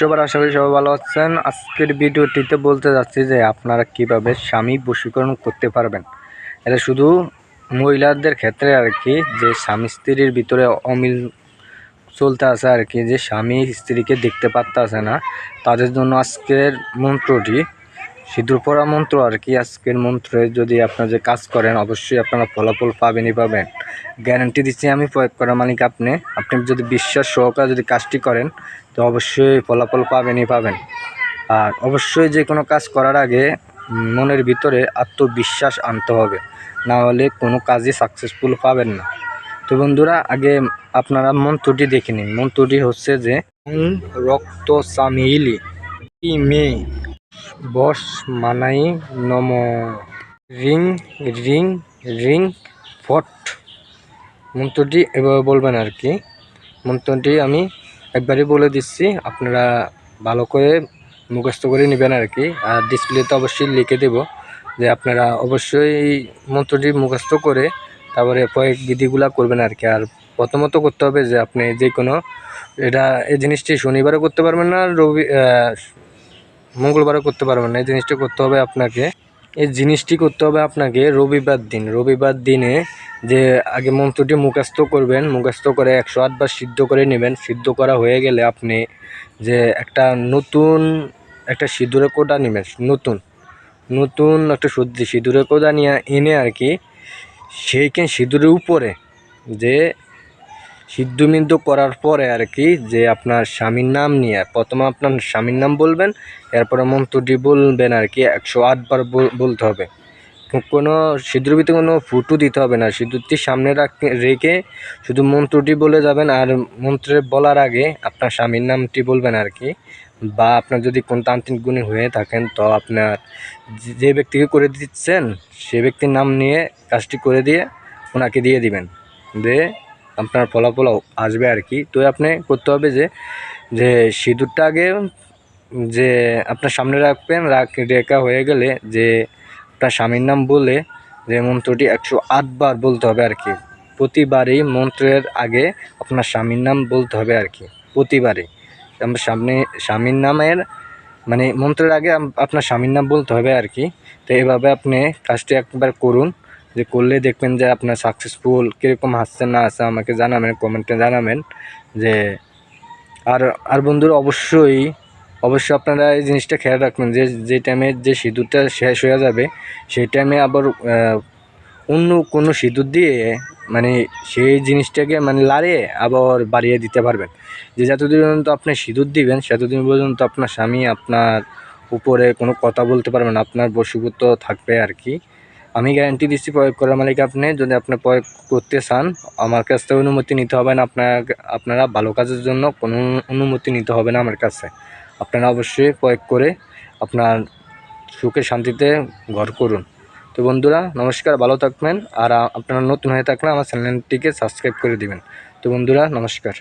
সবার আশা করি সবাই ভালো আছেন? আজকের ভিডিওটিতে বলতে যাচ্ছি যে আপনারা কীভাবে স্বামী বশীকরণ করতে পারবেন। এটা শুধু মহিলাদের ক্ষেত্রে আর কি, যে স্বামী স্ত্রীর ভিতরে অমিল চলতে আছে আর কি, যে স্বামী স্ত্রীকে দেখতে পারতেছে না, তাদের জন্য আজকের মন্ত্রটি সিঁদুর পড়া মন্ত্র আর কি, আজকের মন্ত্রে যদি আপনারা যে কাজ করেন, অবশ্যই আপনারা ফলাফল পাবেনই পাবেন। গ্যারান্টি দিচ্ছি আমি প্রয়োগ করা মালিক আপনি। আপনি যদি বিশ্বাস সহকারে যদি কাজটি করেন, তো অবশ্যই ফলাফল পাবেনই পাবেন। আর অবশ্যই যে কোনো কাজ করার আগে মনের ভিতরে আত্মবিশ্বাস আনতে হবে। না হলে কোনো কাজই সাকসেসফুল পাবেন না। তো বন্ধুরা, আগে আপনারা মন্ত্রটি দেখে নিন। মন্ত্রটি হচ্ছে যে রক্ত সামিলি মে বস মানাই নম। রিং রিং রিং, ফট। মন্ত্রটি এভাবে বলবেন আর কি। মন্ত্রটি আমি একবারই বলে দিচ্ছি, আপনারা ভালো করে মুখস্থ করে নেবেন আর কি। আর ডিসপ্লেতে অবশ্যই লিখে দেব যে আপনারা অবশ্যই মন্ত্রটি মুখস্থ করে তারপরে প্রয়োগ বিধিগুলা করবেন আর কি। আর প্রথমত করতে হবে যে আপনি যে কোনো, এটা এই জিনিসটি শনিবারও করতে পারবেন না রবি আহ, মঙ্গলবারও করতে পারবেন না। এই জিনিসটি করতে হবে আপনাকে। এই জিনিসটি করতে হবে আপনাকে রবিবার দিন। রবিবার দিনে যে আগে মন্ত্রটি মুখস্থ করবেন মুখস্থ করে একশো আটবার সিদ্ধ করে নেবেন। সিদ্ধ করা হয়ে গেলে আপনি যে একটা নতুন একটা সিঁদুরে কোটা নেবেন নতুন নতুন একটা সর্দি সিঁদুরে কোদা নিয়ে এনে আর কি সেইখানে সিঁদুরের উপরে যে সিদ্ধমিদ্ধ করার পরে আর কি যে আপনার স্বামীর নাম নিয়ে, প্রথমে আপনার স্বামীর নাম বলবেন, এরপরে মন্ত্রটি বলবেন আর কি, একশো আটবার বল- বলতে হবে। কোনো সিঁদুর ভিতরে কোনো ফুটো দিতে হবে না সিঁদুরটি সামনে রাখ- শুধু মন্ত্রটি বলে যাবেন আর মন্ত্রে বলার আগে আপনার স্বামীর নামটি বলবেন আর কি। বা আপনার যদি কোন তান্ত্রিক গুণী হয়ে থাকেন, তো আপনার যে ব্যক্তিকে করে দিচ্ছেন, সে ব্যক্তির নাম নিয়ে কাজটি করে দিয়ে ওনাকে দিয়ে দিবেন। দিয়ে আপনার ফলাফল আসবে আর কি। তো আপনি করতে হবে যে যে সিঁদুরটা আগে, যে আপনার সামনে রাখবেন, রাখ রেখা হয়ে গেলে যে আপনার স্বামীর নাম বলে যে মন্ত্রটি একশো আটবার বলতে হবে আর কি। প্রতিবারই মন্ত্রের আগে আপনার স্বামীর নাম বলতে হবে আর কি, প্রতিবারই। আমার সামনে, স্বামীর নামের মানে মন্ত্রের আগে আপনার স্বামীর নাম বলতে হবে আর কি। তো এভাবে আপনি কাজটি একবার করুন। যে করলে দেখবেন যে আপনার সাকসেসফুল কীরকম হাসছে না আসছে আমাকে জানাবেন কমেন্টে জানাবেন যে আর আর বন্ধুরা অবশ্যই অবশ্যই আপনারা এই জিনিসটা খেয়াল রাখবেন যে যে টাইমে যে সিঁদুরটা শেষ হয়ে যাবে, সেই টাইমে আবার অন্য কোনো সিঁদুর দিয়ে মানে সেই জিনিসটাকে মানে লাড়িয়ে আবার বাড়িয়ে দিতে পারবেন। যে যতদিন পর্যন্ত আপনি সিঁদুর দিবেন ততদিন পর্যন্ত আপনার স্বামী আপনার উপরে কোনো কথা বলতে পারবেন আপনার বশীভূত থাকবে আর কি। আমি গ্যারান্টি দিচ্ছি প্রয়োগ করার মালিক আপনি। যদি আপনি প্রয়োগ করতে চান, আমার কাছ থেকে অনুমতি নিতে হবে না। আপনার, আপনারা ভালো কাজের জন্য কোনো অনুমতি নিতে হবে না আমার কাছে। আপনারা অবশ্যই প্রয়োগ করে আপনার সুখে শান্তিতে ঘর করুন। তো বন্ধুরা, নমস্কার, ভালো থাকবেন। আর আপনারা নতুন হয়ে থাকলে আমার চ্যানেলটিকে সাবস্ক্রাইব করে দিবেন। তো বন্ধুরা, নমস্কার।